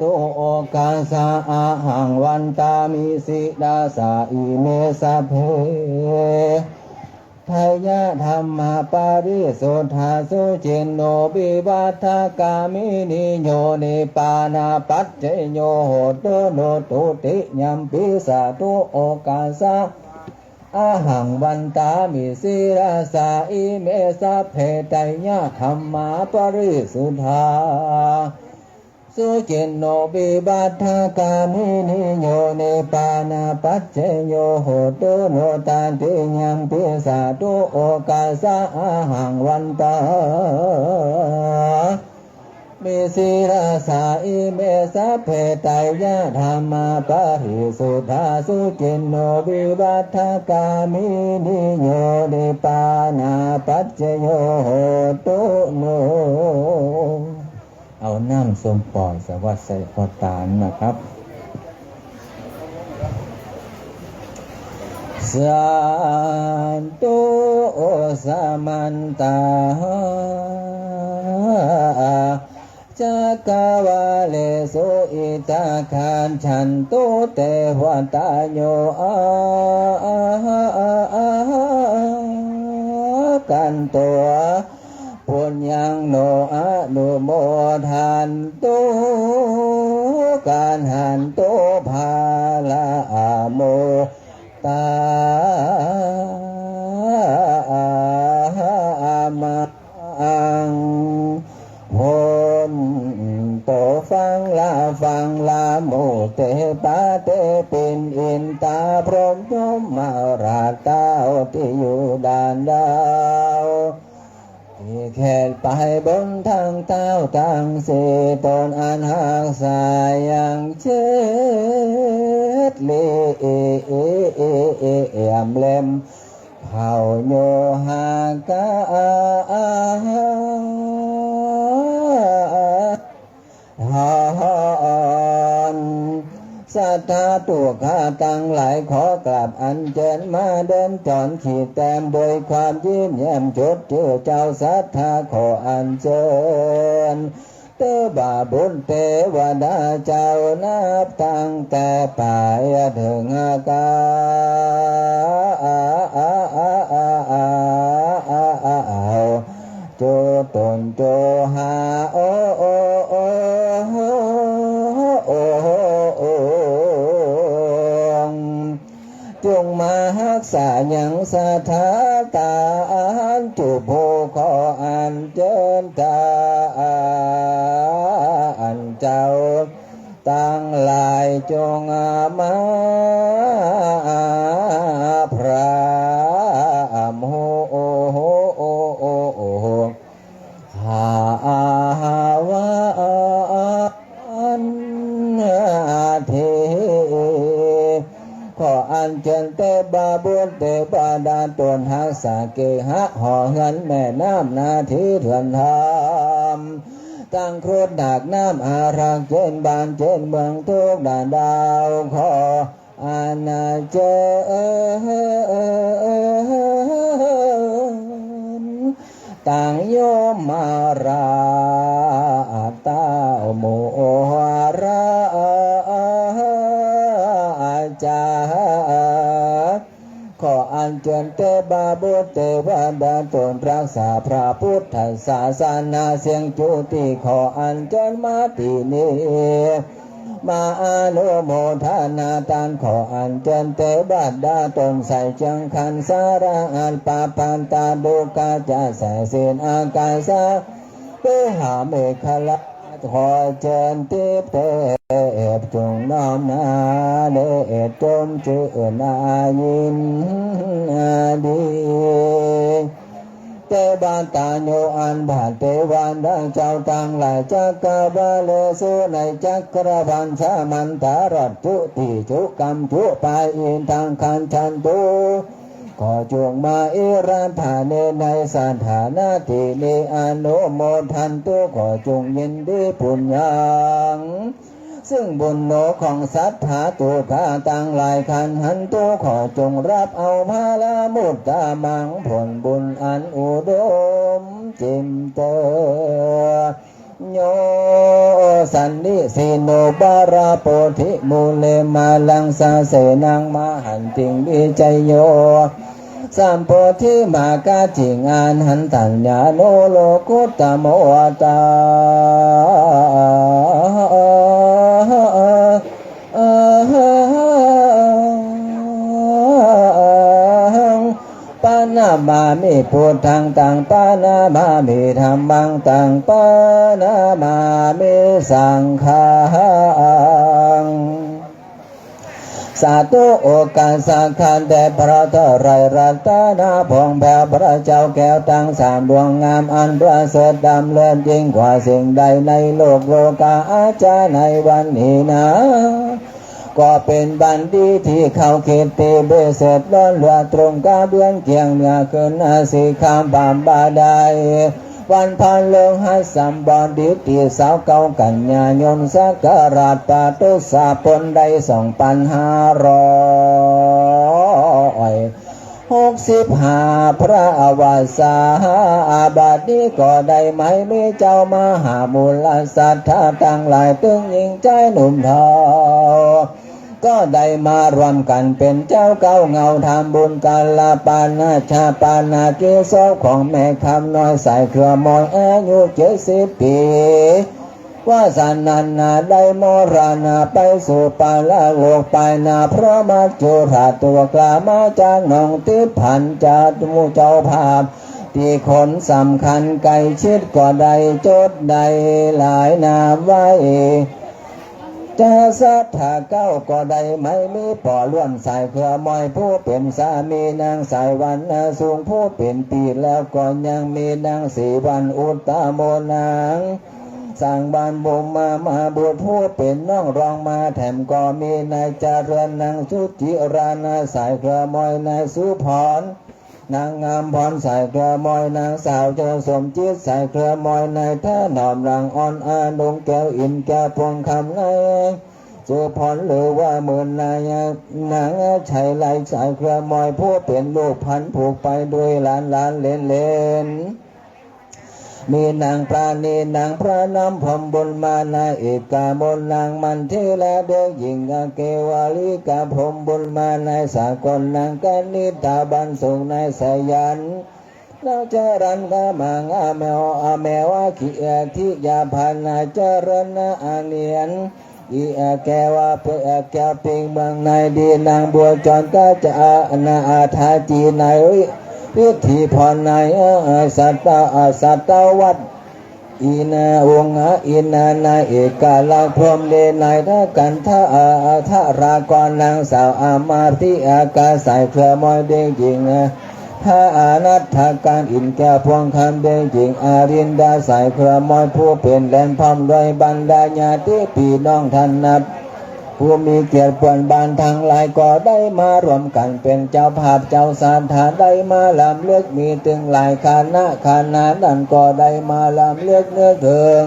ตุโอกาสาอาหังวันตามิสิดาสาอิเมสะเพทายะธรรมปาริสุทธาสุจินโนบิบัตกามินิโยนิปานาปัจเจโยโหตุโนตุติยัมปิสาตุโอกาสา อาหังวันตามิสิราสาอิเมสะเพตยะธรรมาปริสุทธาสุจินโนบิบัตถกามินิโยเนปานาปัจเจโยโหตุโนตันติยังปิสาตุโอกาสะอาหังวันตา มิสิราสาอิเมสะเพตายะธรรมาปะริสุทธาสุจินโนวิวัฏกามินิโยนิปานาปัจเจโยโหตุโนเอาน้ำสมป่อนสวัสดิ์ใส่พอตานนะครับสันตุสมันตา จักวาเลสุอิตาคันฉันตุเตวตาโยอากันตัวปุญญังโนอนุโมทันตุการหันตุภาลาโมตามา เลเอเอเอเอเอมเลมเผาโยหากาฮอนสัทธาตัวข้าตั้งหลายขอกราบอันเจิญมาเดินจอนขีดแต้มโดยความยิ้มแย้มจดเจอเจ้าสัทธาขออันเจิญ เตบาบุญเทวดาเจ้านับตั้งแต่ปลายถึงอากาศโจตนโจหาโอโอโอโอโอจงมาหักษายังสถาตานจุโภขออันเจิญตาอันเจ้า ตั้งหลาย จงมาพระมโอโหหาวานเทขออันเชิญเตบาบุญเตบาดาตนหักสาเกหะห่อเงินแม่น้ำนาทีเถื่อนทำ ตั้งครุฑดักน้ำอารักเจนบานเจนเมืองทุกด่านดาวขออาณาเจนต่างโยมมาราตาโมห ออันเชิญเตบาบุตรเทวดาตนรักษาพระพุทธศาสนาเสียงจุติขออันเชิญมาที่นี้มาอนุโมทนาตานขออันเจนเตบัดดาตนใส่จังคันสาระอันปาปันตาดูกาจะใส่เสนอากาศาเปหาเมฆละ ขอเจนติเตบจงน้อมนาเดชจมจือนายินดีเตบานตาโยอันบาเทวันดังเจ้าตังหลายจักรบาเลสุในจักรพันสามันตารัตจุติจุกรรมจุปายอินทางคันชันตุ ขอจงมาเอราธาเนในสถานาทีนี้อนุโมทันตุขอจงยินดีปุญญังซึ่งบุญโนของสัทธาตุกาต่างหลายคันหันตุขอจงรับเอาพาลามุตตามังผลบุญอันอุดมจิมเตอ โยสันนิสิโนบาราโปธิมูเลมาลังสาเสนังมหันติงวิจัยโยสัมโพธิมากาจิงานหันตัญญาโนโลกุตตโมตาานามามิพุทธังตังปานามามิธรรมังตังปานามามิสังฆังสาธุโอกาสสังขันแด่พระเทไรรัตนาพองแผ่พระเจ้าแก้วตั้งสามดวงงามอันประเสริฐดำเลิศยิ่งกว่าสิ่งใดในโลกโลกาอาจารย์ในวันนี้นะ ก็เป็นบันดีที่เขาเขตเตเบเสร็จล้อนเหลือตรงกาเบื้องเคียงเหนือขึ้นอาสีคามบามบาไดวันพันเลิงหัสสัมบอดิที่สาวเก่ากันยายนสักราชปาตุสาปนได้สองพันห้าร้อยหกสิบห้าพระอวาสาอาบาทนี้ก็ได้ไหมมีเจ้ามหามูลสัทธาตั้งหลายตึงยิงใจหนุ่มทา ก็ได้มารวมกันเป็นเจ้าเก้าเงาทำบุญกาลาปานาชาปานาเกศของแม่คำน้อยใส่เครือมอยอายุเจ็ดสิบปีว่าสันนันนาได้มรณาไปสู่ปาละโลกไปนาพระมาจุราตัวกลามาจากหนองติพันจาตุมูเจ้าภาพ ที่คนสำคัญไก่ชิดก็ได้จดได้หลายนาไว้ จะสัทธาเก้าก็ได้ไม่มีป่อร่วมสายเครือมอยผู้เป็นสามีนางสายวันนาสูงผู้เป็นปีแล้วก็ยังมีนางสีวันอุตตาโมนางสั่งบานบุมมามาบุตรผู้เป็นน้องรองมาแถมก็มีนายเจริญนางสุจิรานาสายเครือมอยนายสุพร นางงามพรสายเครือมอยนางสาวเจาสมจิตสายเครือมอยนท่าหนอมรังอ่อนอาดงแก้วอินแก้วพวงคำไงเจอพรหรือว่าหมือนนายนางชัยไหลสายเครือมอยผู้เป็นลูกพันผูกไปด้วยหลานหลานเลนเลน มีนางปราณีนางพระน้ำพรมบุญมานาเอกาบนนางมันเทและเด็กหญิงอาเกวาลิกาพรมบุญมานายสากลนางกนิตาบันสุงนายสายันเราเจรันกามังอาแมวอาแมวอาขีเอทิยาพานาเจริญนาอาเนียนอีอาแกว่าเพื่อแกปิงเมืองในดีนางบัวจรก็จะอานาอาทาจีนาย วิธีพรนายสัตตาสัตตวัดอีนาองค์อีนานาเอกาลังพรมเลนายทกันทะอาทารากรนางสาวอามาที่อากาสายเครือมอยเด้งหญิงถ้าอานัตถการอินแก้วพวงคำเด้งหญิงอารินดาสายเครือมอยผู้เป็นแหลนพร้อมด้วยบรรดาญาติพี่น้องท่านนับ ผู้มีเกียรติปวนบานทางหลายก็ได้มารวมกันเป็นเจ้าภาพเจ้าสาธาได้มาลำเลือกมีตึงหลายคณะคณะดันก็ได้มาลำเลือกเนื้อเถิง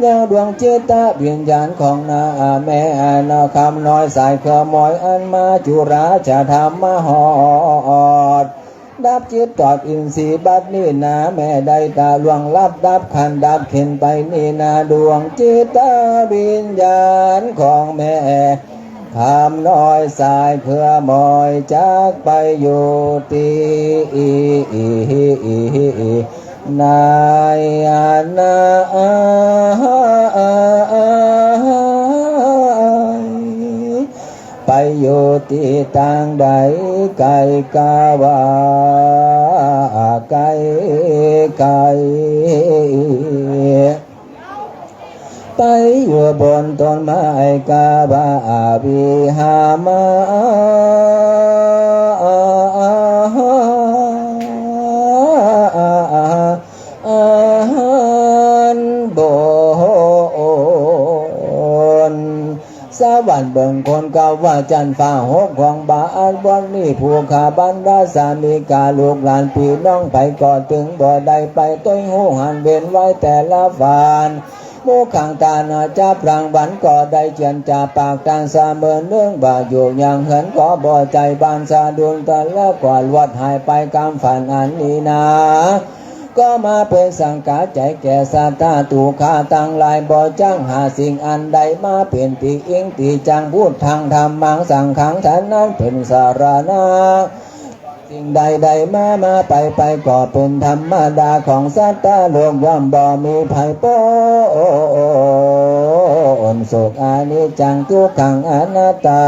แนวดวงเจตตะวิญญาณของนาแม่นาคำน้อยสายขมอยอันมาจุราจะทำมหอ ดับจิตตอดอินทรีย์บัดนี่นาแม่ได้ตาลวงลับดับขันดับเข็นไปนี่นาดวงจิตวิญญาณของแม่คำน้อยสายเครือมอยจากไปอยู่ตีนายนา ตีตังใดไกกาวาไกไกไปอยู่บนต้นไม้กาบาบิหามา สวรรค์เบิ่งคนเก่าว่าจันฟ้าหกของบาอันวันนี้ผู้ขาบันดาสามีกาลูกหลานพี่น้องไปก่อถึงบ่ได้ไปต้อยหูหันเว้นไว้แต่ละฟานมูขังตานาจะพรางบันก็ได้เจียนจาปากตานสาเมินเนื่องบาอยู่อย่างเหินก็บ่ใจบานสาดุลตะล้วกว่าลวดหายไปกำฝันอันนี้นา ก็มาเป็นสังกาใจแก่สัตตาตูขาตังลายบ่จ้างหาสิ่งอันใดมาเป็นตีอิงตีจังพูดทางธรรมังสังขังฉันนั้นเป็นสารณะสิ่งใดใดมามาไปไปก็เป็นธรรมดาของสัตตาโลกย่อมบ่มีภัยโปนสุขอานิจังทุกขังอนัตตา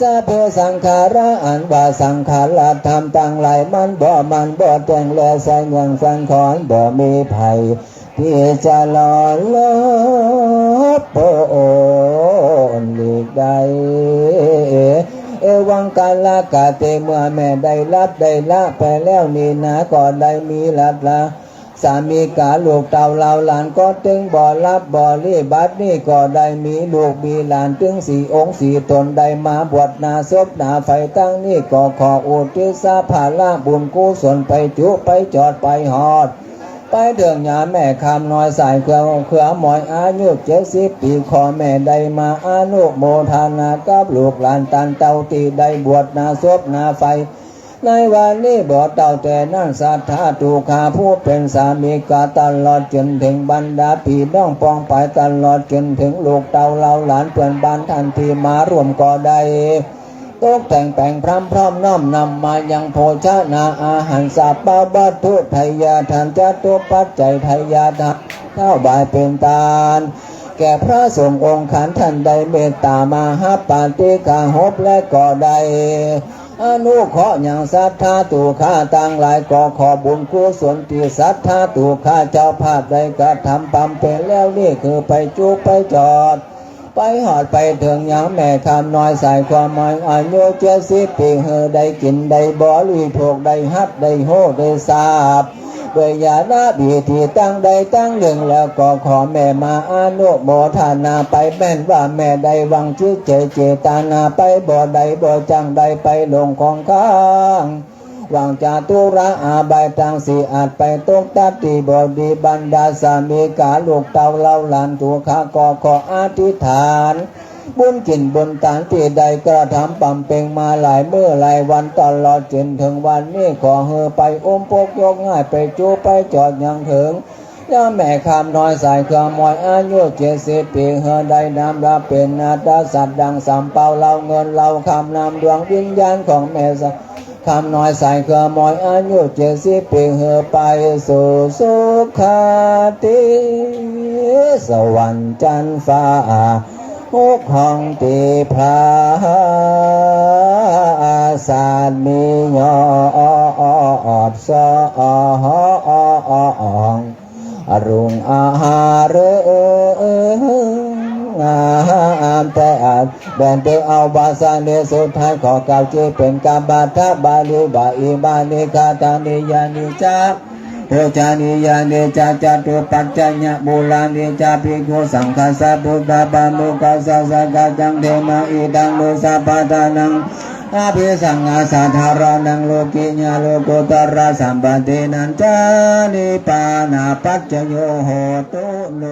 สัพเพสังขาระอันว่าสังขารธรรมตั้งหลายมันบ่ มันบ่แต่งแลใส่เงินสังขอนบ่ มีภัยที่จะหล่อลบโปนหลีกใดเอวังกาลากาเตเมื่อแม่ได้รับได้ละไปแล้วนี่นะก็ได้มีรับละ สามีกาลูกเต่าเหล่าหลานก็ตึงบ่อรับบ่อรีบัดนี่ก็ได้มีลูกมีหลานถึงสี่องค์สี่ตนได้มาบวชนาศพนาไฟตั้งนี่ก็ขออุทิศภาละบุญกุศลไปจุไปจอดไปหอด ไปเถิงยาแม่คำน้อยสายเครือเครือหมอยอายุเจ็ดสิบปีขอแม่ได้มาอานุโมทนากับลูกหลานตันเต้าตีได้บวชนาศพนาไฟ ในวันนี้บวชเต่าแต่นั่นศรัทธาถูกขาผู้เป็นสามีกาตลอดจนถึงบรรดาพี่น้องปองไปตลอดจนถึงลูกเต่าเราหลานเพื่อนบ้านทันทีมารวมก็ได้ตกแต่งแปลงพร้ำพร้อมน้อมนำมายังโภชนาอาหารสัพปะบัตถุไทยาทานจะตุปัจจัยไทยาทานข้าบายเป็นตาลแก่พระสงฆ์องค์ขันท่านใดเมตตามาหับปาติกาหบและก็ได้ อนุเคราะห์อย่างศรัทธาตูข้าต่างหลายก็ขอบุญกุศลที่ศรัทธาตูข้าเจ้าภาพได้กระทำปั๊มเป็นแล้วนี่คือไปจุไปจอด ไปหอดไปถึงยังแม่คำน้อยใส่ความหมายอายุเจ็ดสิบปีเฮอได้กินได้บ่ลุยพวกได้ฮัดได้โหได้สาบ ด้วยยาหน้าบีที่ตั้งใดตั้งหนึ่งแล้วก็ขอแม่มาอานุโมทนาไปแม่นว่าแม่ได้วังชื่อเจเจตานาไปบ่ใดบ่จังใดไปลงของข้างหวังจาตุระอาบายทางสีอาจไปตกตัดตีบดีบรรดาสามีกาลูกเต่าเล่าหลานถูกข้าก็ขออธิษฐาน บุญกินบุญตานที่ใดกระทำปั๊มเป่งมาหลายเมื่อหลายวันตลอดจนถึงวันนี้ขอเฮอไปอมปกยกง่ายไปจูไปจอดยังถึงย่าแม่คำน้อยสายเครื่องมอยอายุเจ็ดสิบปีเฮอได้นำรับเป็นนาตาสัตว์ดังสามเป่าเราเงินเราคำนำดวงวิญญาณของแม่สคำน้อยใส่เครื่องมอยอายุเจ็ดสิบปีเหือไปสู่สุขาติสวรรค์จันทร์ฟ้า หกห้องตีพระาสาทมียอดสองอรุงอาหารงามแต่อาจแบนเตเอาบาสาเนสุดท้ายขอกล่าวเจเป็นกาบาทบาลีบาอีบานิคาตานิยานิจา โพจานิยานิจาจตุปัจจญะบูลานิจาภิกขุสังฆาสะบุตตาปามุกัสสะสะกัจังเทมาอิดังโลสัพพะทานังอาภิสังอาสาธารานังโลกิญาโลกุตระสัมปตินันจานิปานาปัจจโยโหตุโล